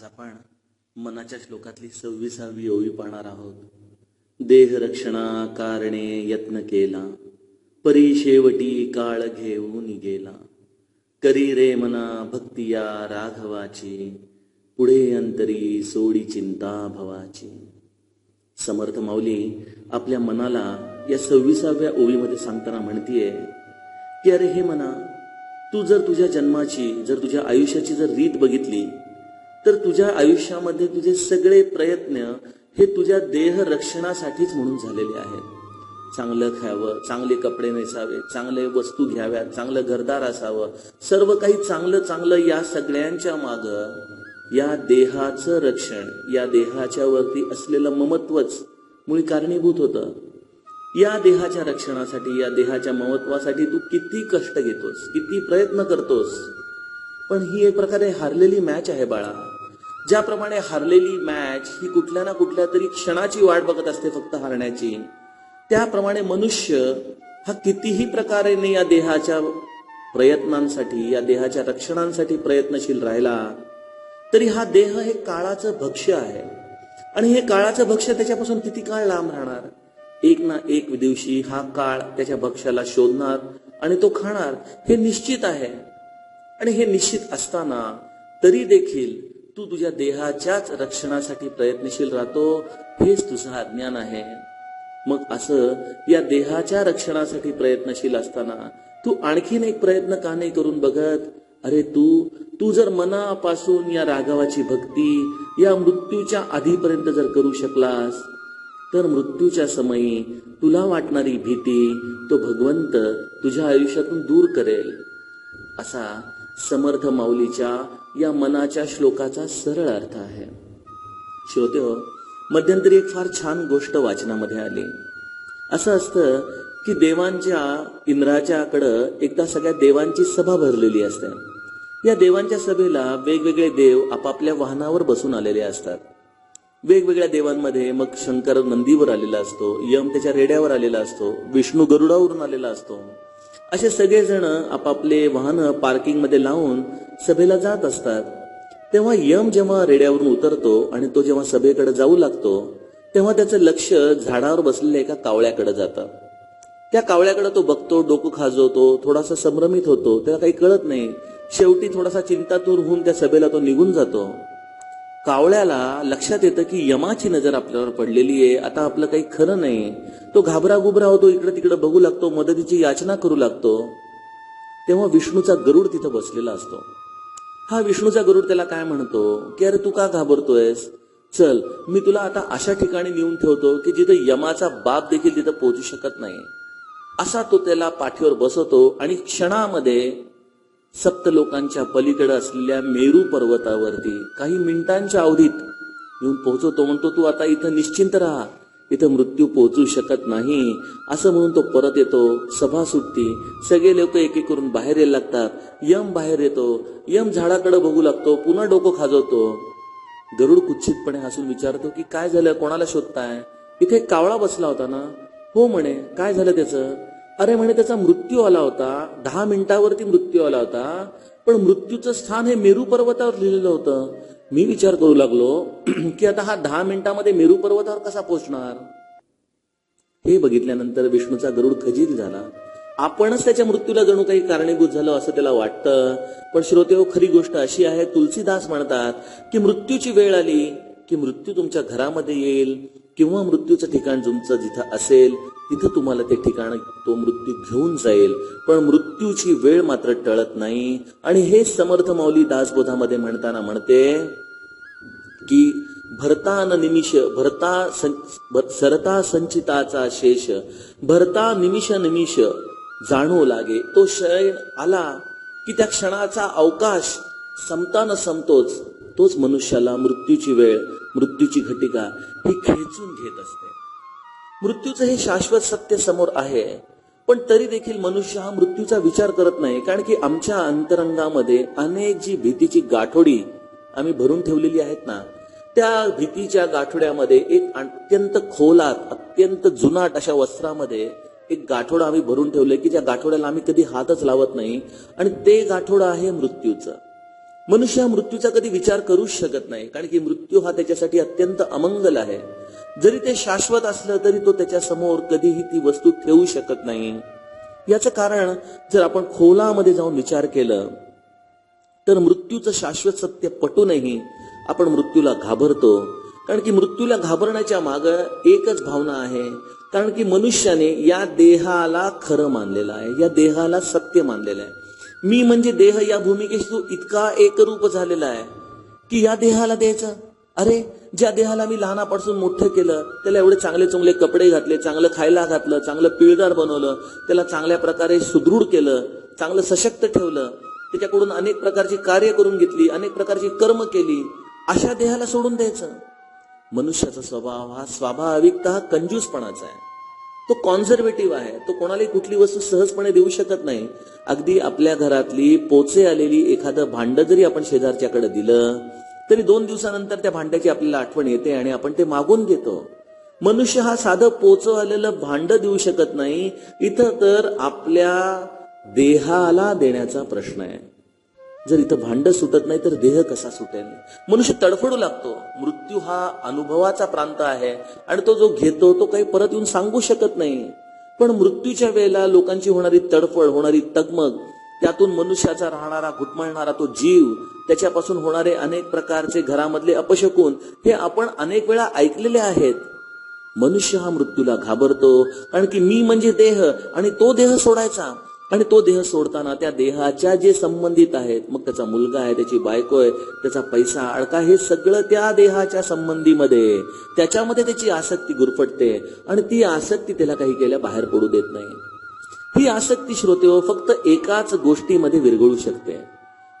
आज आपण मनाच्या श्लोकातली सव्वीसावी ओवी पाहणार आहोत. देह रक्षणा कारणे यत्न केला परी शेवटी काळ घेऊन गेला. करी रे मना भक्तिया राघवाची पुढे अंतरी सोडी चिंता भवाची. समर्थ माऊली आपल्या मनाला या सव्वीसाव्या ओवीमध्ये सांगताना म्हणतीये की अरे हे मना तू जर तुझ्या जन्माची जर तुझ्या आयुष्याची जर रीत बघितली तर तुझ्या आयुष्यामध्ये तुझे सगळे प्रयत्न हे तुझ्या देह रक्षणासाठीच म्हणून झालेले आहेत. चांगलं खावं चांगले कपडे नेसावे चांगले वस्तू घ्याव्यात चांगलं घरदार असावं सर्व काही चांगलं चांगलं या सगळ्यांच्या माग या देहाचं रक्षण या देहाच्या वरती असलेलं ममत्वच मुळी कारणीभूत होतं. या देहाच्या रक्षणासाठी या देहाच्या महत्वासाठी तू किती कष्ट घेतोस किती प्रयत्न करतोस. पण ही एक प्रकारे हारलेली मॅच आहे बाळा. ज्याप्रमाणे हारलेली मॅच ही कुठल्या ना कुठल्या तरी क्षणाची वाट बघत असते फक्त हारण्याची. त्याप्रमाणे मनुष्य हा कितीही प्रकारे या देहाच्या प्रयत्नांसाठी या देहाच्या रक्षणांसाठी प्रयत्नशील राहिला तरी हा देह हे काळाचं भक्ष्य आहे. आणि हे काळाचं भक्ष्य त्याच्यापासून किती काळ लांब राहणार? एक ना एक दिवशी हा काळ त्याच्या भक्ष्याला शोधणार आणि तो खाणार हे निश्चित आहे. आणि हे निश्चित असताना तरी देखील तू तुझ्या देहाच्याच रक्षणासाठी प्रयत्नशील राहतो हेच तुझं अज्ञान आहे. मग असं या देहाच्या रक्षणासाठी प्रयत्नशील असताना तू आणखीन एक प्रयत्न का नाही करून बघत? अरे तू तू जर मनापासून या राघवाची भक्ती या मृत्यूच्या आधीपर्यंत जर करू शकलास तर मृत्यूच्या समयी तुला वाटणारी भीती तो भगवंत तुझ्या आयुष्यातून दूर करेल. असा समर्थ माऊलीच्या या मनाच्या श्लोकाचा सरळ अर्थ आहे. श्रोते हो मध्यंतरी एक फार छान गोष्ट वाचनामध्ये आली. असं असतं की देवांच्या इंद्राच्याकडं एकदा सगळ्या देवांची सभा भरलेली असते. या देवांच्या सभेला वेगवेगळे देव आपापल्या वाहनावर बसून आलेले असतात. वेगवेगळ्या देवांमध्ये मग शंकर नंदीवर आलेला असतो यम त्याच्या रेड्यावर आलेला असतो विष्णू गरुडावरून आलेला असतो. असे सगळेजण आपापले वाहन पार्किंगमध्ये लावून सभेला जात असतात. तेव्हा यम जेव्हा रेड्यावरून उतरतो आणि तो जेव्हा सभेकडे जाऊ लागतो तेव्हा त्याचं लक्ष झाडावर बसलेल्या एका कावळ्याकडे जातं. त्या कावळ्याकडे तो बघतो डोकं खाजवतो थोडासा संभ्रमित होतो त्याला काही कळत नाही. शेवटी थोडासा चिंतातूर होऊन त्या सभेला तो निघून जातो. कावळ्याला लक्षात येतं की यमाची नजर आपल्यावर पडलेली आहे आता आपलं काही खरं नाही. तो घाबरा घुबरा होतो इकडे तिकडे बघू लागतो मदतीची याचना करू लागतो. तेव्हा विष्णूचा गरुड तिथं बसलेला असतो. हा विष्णूचा गरुड त्याला काय म्हणतो? की अरे तू का घाबरतोयस? चल मी तुला आता अशा ठिकाणी नेऊन ठेवतो की जिथे यमाचा बाप देखील तिथं पोहोचू शकत नाही. असा तो त्याला पाठीवर बसवतो आणि क्षणामध्ये सप्त लोकांच्या पलीकडे असलेल्या मेरू पर्वतावरती काही मिनिटांच्या अवधीत येऊन पोहोचवतो. म्हणतो तू आता इथं निश्चिंत राहा. इथं मृत्यू पोहोचू शकत नाही. असं म्हणून तो परत येतो सभा सुटती. सगळे लोक एक एक करून बाहेर यायला लागतात. यम बाहेर येतो. यम झाडाकडे बघू लागतो पुन्हा डोकं खाजवतो. गरुड कुच्छितपणे हसून विचारतो की काय झालं? कोणाला शोधताय? इथे कावळा बसला होता ना? हो म्हणे काय झालं त्याचं? अरे म्हणे त्याचा मृत्यू आला होता. दहा मिनिटावरती मृत्यू आला होता. पण मृत्यूचं स्थान हे मेरू पर्वतावर लिहिलेलं होतं. मी विचार करू लागलो की आता हा दहा मिनिटामध्ये मेरू पर्वतावर कसा पोहोचणार? हे बघितल्यानंतर विष्णूचा गरुड खजील झाला. आपणच त्याच्या मृत्यूला जणू काही कारणीभूत झालो असं त्याला वाटतं. पण श्रोतेहो खरी गोष्ट अशी आहे तुलसीदास म्हणतात की मृत्यूची वेळ आली की मृत्यू तुमच्या घरामध्ये येईल. किंवा मृत्यूचं ठिकाण तुमचं जिथं असेल तिथं तुम्हाला ते ठिकाण तो मृत्यू घेऊन जाईल. पण मृत्यूची वेळ मात्र टळत नाही. आणि हे समर्थ माऊली दासबोधामध्ये म्हणताना म्हणते की भरता न निमिष भरता सं- सरता संचिताचा शेष भरता निमिष निमिष जाणू लागे. तो क्षण आला की त्या क्षणाचा अवकाश संपता न संपतोच. तोच मनुष्याला मृत्यूची वेळ मृत्यूची घटिका ही खेचून घेत असते. मृत्यूचं हे शाश्वत सत्य समोर आहे पण तरी देखील मनुष्य हा मृत्यूचा विचार करत नाही कारण की आमच्या अंतरंगामध्ये अनेक जी भीतीची गाठोडी आम्ही भरून ठेवलेली आहेत ना त्या भीतीच्या गाठोड्यामध्ये एक अत्यंत खोलात अत्यंत जुनाट अशा वस्त्रामध्ये एक गाठोडं आम्ही भरून ठेवलंय की ज्या गाठोड्याला आम्ही कधी हातच लावत नाही आणि ते गाठोडं आहे मृत्यूचं. मनुष्य हा मृत्यूचा कधी विचार करूच शकत नाही कारण की मृत्यू हा त्याच्यासाठी अत्यंत अमंगल आहे. जरी ते शाश्वत असलं तरी तो त्याच्यासमोर कधीही ती वस्तू ठेवू शकत नाही. याचं कारण जर आपण खोलामध्ये जाऊन विचार केलं तर मृत्यूचं शाश्वत सत्य पटूनही आपण मृत्यूला घाबरतो. कारण की मृत्यूला घाबरण्याच्या माग एकच भावना आहे कारण की मनुष्याने या देहाला खरं मानलेलं आहे या देहाला सत्य मानलेलं आहे. मी म्हणजे देह या भूमिकेशी तू इतका एकरूप झालेला आहे. की या देहाला द्यायचं? अरे ज्या देहाला मी लहानापासून मोठं केलं त्याला एवढे चांगले चांगले कपडे घातले चांगलं खायला घातलं चांगलं पिळदार बनवलं त्याला चांगल्या प्रकारे सुदृढ केलं चांगलं सशक्त ठेवलं त्याच्याकडून अनेक प्रकारची कार्य करून घेतली अनेक प्रकारची कर्म केली अशा देहाला सोडून द्यायचं? मनुष्याचा स्वभाव हा स्वाभाविकत कंजूसपणाचा आहे. तो कॉन्झर्वेटिव्ह आहे. तो कोणालाही कुठली वस्तू सहजपणे देऊ शकत नाही. अगदी आपल्या घरातली पोचे आलेली एखादं भांड जरी आपण शेजारच्याकडे दिलं तरी दोन दिवसानंतर त्या भांड्याची आपल्याला आठवण येते आणि आपण ते मागून घेतो. मनुष्य हा साधं पोचं आलेलं भांड देऊ शकत नाही. इथं तर आपल्या देहाला देण्याचा प्रश्न आहे. जर इथं भांड सुटत नाही तर देह कसा सुटेल मनुष्य तडफडू लागतो. मृत्यू हा अनुभवाचा प्रांत आहे. आणि तो जो घेतो तो काही परत येऊन सांगू शकत नाही. पण मृत्यूच्या वेळेला लोकांची होणारी तडफड होणारी तगमग त्यातून मनुष्याचा राहणारा घुटमळणारा तो जीव त्याच्यापासून होणारे अनेक प्रकारचे घरामधले अपशकून हे आपण अनेक वेळा ऐकलेले आहेत. मनुष्य हा मृत्यूला घाबरतो. कारण की मी म्हणजे देह आणि तो देह सोडायचा. आणि तो देह सोडताना त्या देहाच्या जे संबंधित आहेत मग त्याचा मुलगा आहे त्याची बायको आहे त्याचा पैसा अडका हे सगळं त्या देहाच्या संबंधीमध्ये त्याच्यामध्ये त्याची आसक्ती गुरफटते आणि ती आसक्ती त्याला काही केल्या बाहेर पडू देत नाही. ही आसक्ती श्रोते हो, फक्त एकाच गोष्टीमध्ये विरघळू शकते.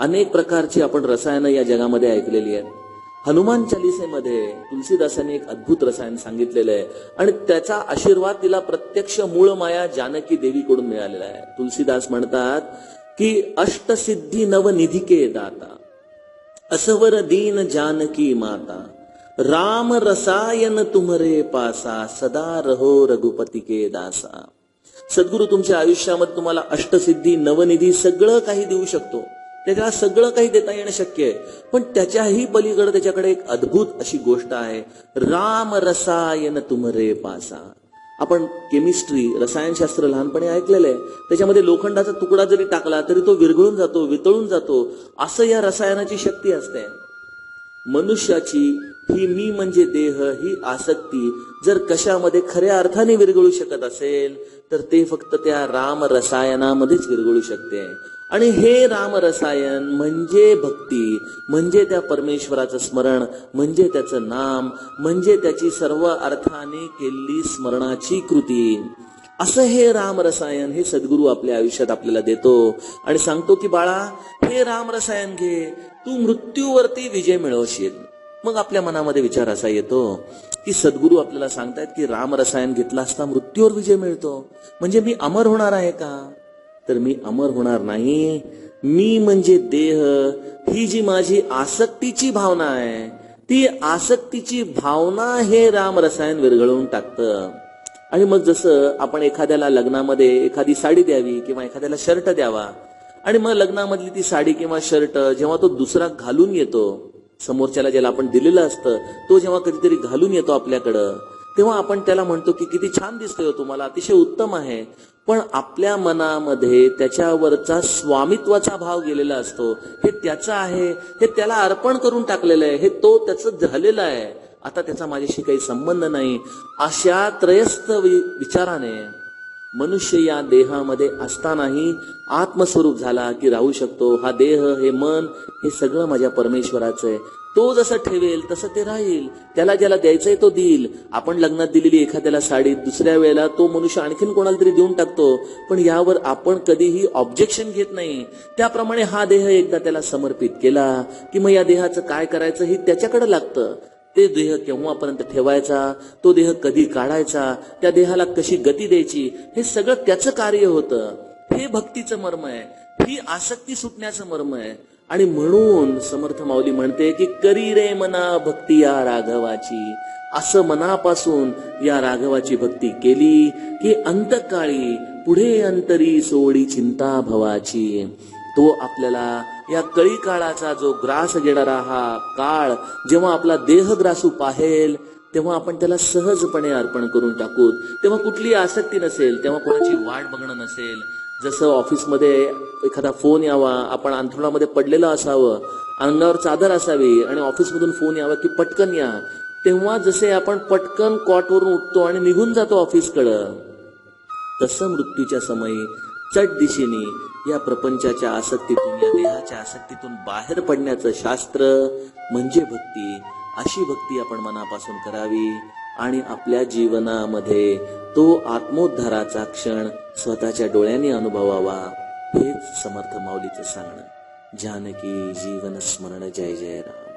अनेक प्रकारची आपण रसायनं या जगामध्ये ऐकलेली आहेत. हनुमान चालिसेमध्ये तुलसीदासांनी एक अद्भुत रसायन सांगितलेलं आहे. आणि त्याचा आशीर्वाद तिला प्रत्यक्ष मूळ माया जानकी देवीकडून मिळालेला आहे. तुलसीदास म्हणतात की अष्टसिद्धी नवनिधिके दाता असवर दीन जानकी माता राम रसायन तुमरे पासा सदा रहो रघुपती के दासा. सद्गुरु तुमच्या आयुष्यामध्ये तुम्हाला अष्टसिद्धी नवनिधी सगळं काही देऊ शकतो. त्याच्याला सगळं काही देता येणं शक्य आहे. पण त्याच्याही पलीकडे त्याच्याकडे एक अद्भुत अशी गोष्ट आहे. राम रसायन तुमरे पासा. आपण केमिस्ट्री रसायनशास्त्र लहानपणी ऐकलेलं आहे. त्याच्यामध्ये लोखंडाचा तुकडा जरी टाकला तरी तो विरघळून जातो वितळून जातो. असं या रसायनाची शक्ती असते. मनुष्याची ही मी म्हणजे देह ही आसक्ती जर कशामध्ये खऱ्या अर्थाने विरघळू शकत असेल तर ते फक्त त्या राम रसायनामध्येच विरघळू शकते. आणि हे राम रसायन म्हणजे भक्ती म्हणजे त्या परमेश्वराचं स्मरण म्हणजे त्याचं नाम म्हणजे त्याची सर्व अर्थाने केलेली स्मरणाची कृती. असं हे राम रसायन हे सद्गुरू आपल्या आयुष्यात आपल्याला देतो आणि सांगतो की बाळा हे राम रसायन घे तू मृत्यूवरती विजय मिळवशील. मग आपल्या मनामध्ये विचार असा येतो की सद्गुरू आपल्याला सांगतायत की राम रसायन घेतला असता मृत्यूवर विजय मिळतो. म्हणजे मी अमर होणार आहे का? तर मी अमर होणार नाही. मी म्हणजे देह. ही जी माझी आसक्तीची भावना आहे ती आसक्तीची भावना हे राम रसायन विरघळवून टाकतं. आणि मग जसं आपण एखाद्याला लग्नामध्ये एखादी साडी द्यावी किंवा एखाद्याला शर्ट द्यावा आणि मग लग्नामधली ती साडी किंवा शर्ट जेव्हा तो दुसरा घालून येतो समोरच्याला ज्याला आपण दिलेलं असतं तो जेव्हा कधीतरी घालून येतो आपल्याकडं तेव्हा आपण त्याला म्हणतो की किती छान दिसतोय हो तुम्हाला अतिशय उत्तम आहे. पण आपल्या मनामध्ये त्याच्यावरचा स्वामित्वाचा भाव गेलेला असतो. हे त्याचं आहे हे त्याला अर्पण करून टाकलेलं आहे हे तो त्याचं झालेलं आहे. आता त्याचा माझ्याशी काही संबंध नाही. अशा त्रयस्थ विचाराने मनुष्य या देहामध्ये असतानाही आत्मस्वरूप झाला की राहू शकतो. हा देह हे मन हे सगळं माझ्या परमेश्वराचं आहे. तो जसं ठेवेल तसं ते राहील. त्याला ज्याला द्यायचंय तो देईल. आपण लग्नात दिलेली एखाद्याला साडी दुसऱ्या वेळेला तो मनुष्य आणखीन कोणाला तरी देऊन टाकतो. पण यावर आपण कधीही ऑब्जेक्शन घेत नाही. त्याप्रमाणे हा देह एकदा त्याला समर्पित केला की मग या देहाचं काय करायचं हे त्याच्याकडे लागतं. ते देह केव्हापर्यंत ठेवायचा? तो देह कधी काढायचा? त्या देहाला कशी गती द्यायची? हे सगळं त्याचं कार्य होतं. हे भक्तीचं मर्म आहे. ही आसक्ती सुटण्याचं मर्म आहे. आणि म्हणून समर्थ माऊली म्हणते की करी रे मना भक्ती या राघवाची. असं मनापासून या राघवाची भक्ती केली की अंतकाळी पुढे अंतरी सोडी चिंता भवाची तो आपल्याला या कळी काळाचा जो ग्रास घेणारा हा काळ जेव्हा आपला देह ग्रासू पाहेल तेव्हा आपण त्याला सहजपणे अर्पण करून टाकू तेव्हा कुठली आसक्ती नसेल तेव्हा कोणाची वाट बघणं नसेल जसं ऑफिसमध्ये एखादा फोन यावा आपण अंथरुणामध्ये पडलेलं असावं अंगावर चादर असावी आणि ऑफिसमधून फोन यावा की पटकन या तेव्हा जसे आपण पटकन कॉटवरून उठतो आणि निघून जातो ऑफिसकडं तसं मृत्यूच्या समयी चट दिशेने या प्रपंचाच्या आसक्तीतून या देहाच्या आसक्तीतून बाहेर पडण्याचं शास्त्र म्हणजे भक्ती अशी भक्ती आपण मनापासून करावी. आणि आपल्या जीवनामध्ये तो आत्मोद्धाराचा क्षण स्वतःच्या डोळ्यांनी अनुभवावा हेच समर्थ माऊलीचं सांगणं. जानकी जीवन स्मरण जय जय राम.